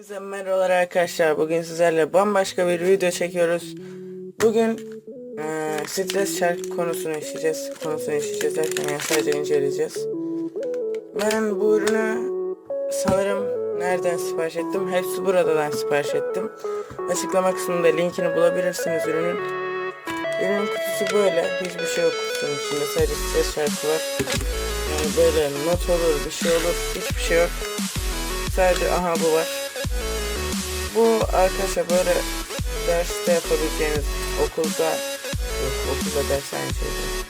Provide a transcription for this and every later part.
Herkese merhabalar arkadaşlar. Bugün sizlerle bambaşka bir video çekiyoruz. Bugün eee stres şarkı konusunu işleyeceğiz. Konusunu işleyeceğiz derken yani sadece inceleyeceğiz. Ben bu ürünü sanırım nereden sipariş ettim? Hepsi buradan sipariş ettim. Açıklama kısmında linkini bulabilirsiniz ürünün. Ürünün kutusu böyle. Hiçbir şey yok kutusunun içinde. Sadece stres şarkı var. Yani böyle not olur, bir şey olur. Hiçbir şey yok. Sadece aha bu var. Bu arkadaşlar böyle derste yapabileceğiniz okulda yok okulda ders aynı şey değil.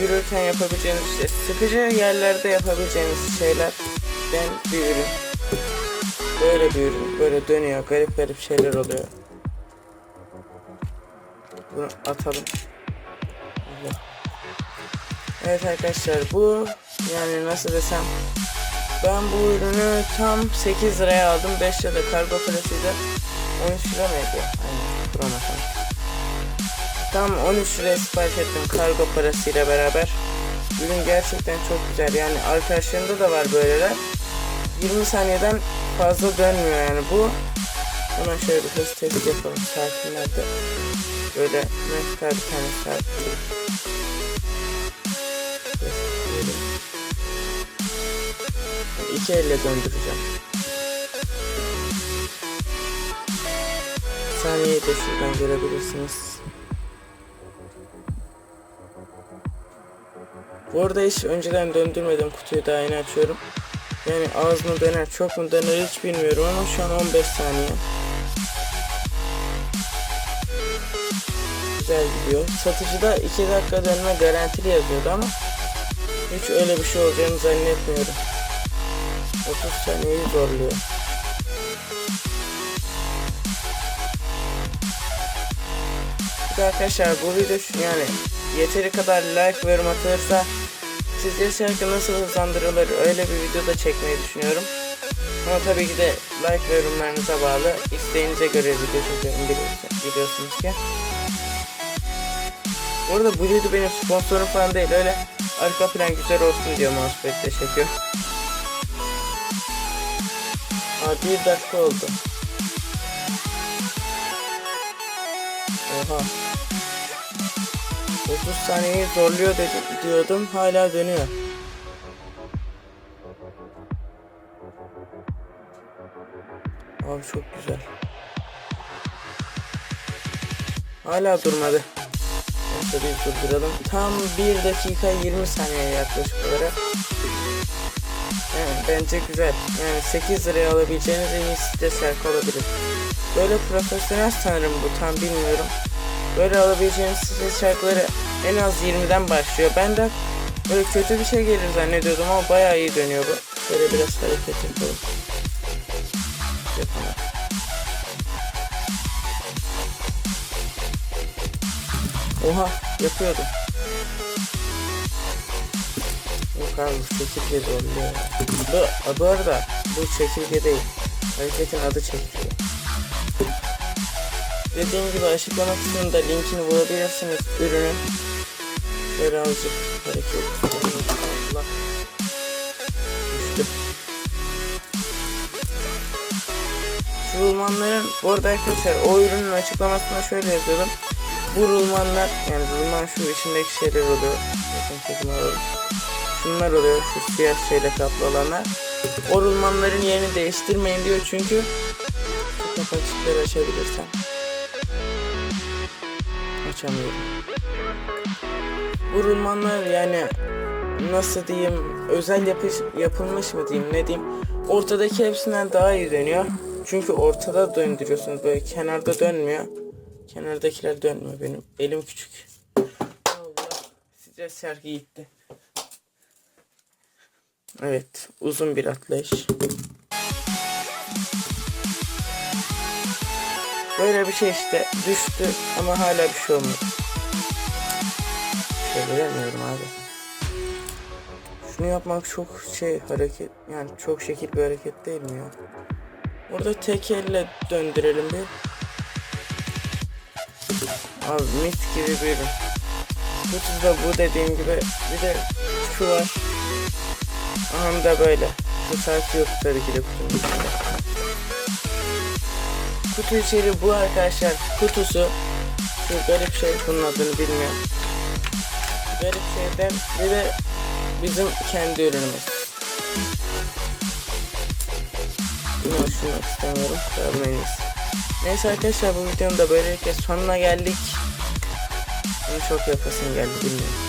Yürürken yapabileceğiniz işte sıkıcı yerlerde yapabileceğiniz şeyler ben bir ürün. Böyle bir ürün. Böyle dönüyor. Garip garip şeyler oluyor. Bunu atalım. Evet arkadaşlar bu yani nasıl desem ben bu ürünü tam 8 liraya aldım. 5 lira kargo parasıyla 13 lira mıydı? Aynen. Atalım. Tam 13 liraya sipariş ettim kargo parasıyla beraber. Ürün gerçekten çok güzel. Yani arkadaşlarımda da var böyleler. 20 saniyeden fazla dönmüyor yani bu. Hemen şöyle bir hız test yapalım saatlerde. Böyle mesela bir tane saat. İki elle döndüreceğim. Saniyeyi de şuradan görebilirsiniz. Bu arada hiç önceden döndürmedim kutuyu daha yeni açıyorum. Yani az mı döner çok mu döner hiç bilmiyorum ama şu an 15 saniye. Güzel gidiyor. Satıcıda 2 dakika dönme garantili yazıyordu ama hiç öyle bir şey olacağını zannetmiyorum. 30 saniyeyi zorluyor. Arkadaşlar bu video şu- yani yeteri kadar like ve yorum atılırsa sizce şarkı nasıl hızlandırılır öyle bir video da çekmeyi düşünüyorum. Ama tabii ki de like ve yorumlarınıza bağlı. İsteğinize göre video biliyorsunuz, biliyorsunuz ki. Bu arada bu video benim sponsorum falan değil öyle arka plan güzel olsun diyor mousepad'de çekiyor. Aa bir dakika oldu. Oha. 30 saniyeyi zorluyor dedim, diyordum hala dönüyor. Abi çok güzel. Hala durmadı. Neyse bir durduralım. Tam 1 dakika 20 saniye yaklaşık olarak. Yani bence güzel. Yani 8 liraya alabileceğiniz en iyi stres şarkı olabilir. Böyle profesyonel sanırım bu tam bilmiyorum. Böyle alabileceğiniz stres şarkıları en az 20'den başlıyor. Ben de böyle kötü bir şey gelir zannediyordum ama bayağı iyi dönüyor bu. Böyle biraz hareket yapalım. Yapalım. Oha yapıyordum. Yok çekirge zorluyor. Bu, bu arada bu çekirge değil. Hareketin adı çekirge. Dediğim gibi açıklama kısmında linkini bulabilirsiniz ürünün. Azıcık hareket. Allah. Düştü. Şu rulmanların bu arada arkadaşlar o ürünün açıklamasında şöyle yazıyordum. Bu rulmanlar yani rulman şu içindeki şeyler oluyor. Bakın çekim alalım. Şunlar oluyor şu siyah şeyle kaplı olanlar. O yerini değiştirmeyin diyor çünkü şu kapakçıkları açabilirsem. Açamıyorum. Bu rulmanlar yani nasıl diyeyim özel yapış, yapılmış mı diyeyim ne diyeyim ortadaki hepsinden daha iyi dönüyor. Çünkü ortada döndürüyorsunuz böyle kenarda dönmüyor. Kenardakiler dönmüyor benim elim küçük. Allah stres şarkı gitti. Evet uzun bir atlayış. Böyle bir şey işte düştü ama hala bir şey olmadı. Çeviremiyorum abi. Şunu yapmak çok şey hareket yani çok şekil bir hareket değil mi ya? Burada tek elle döndürelim bir. Abi mis gibi bir. Kutusu da bu dediğim gibi. Bir de şu var. Aha da böyle. Saat yok tabii ki de kutunun içinde. kutu içeri bu arkadaşlar kutusu. Şu garip şey bunun adını bilmiyorum. Garip şeyden bir de bizim kendi ürünümüz. Yine hoşuma istemiyorum. Görmeyiz. Neyse arkadaşlar bu videonun da böylelikle sonuna geldik. Bunu çok yapasım geldi bilmiyorum.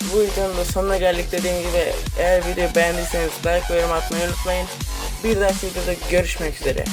Bu videonun da sonuna geldik dediğim gibi eğer videoyu beğendiyseniz like ve yorum atmayı unutmayın. Bir dahaki videoda görüşmek üzere.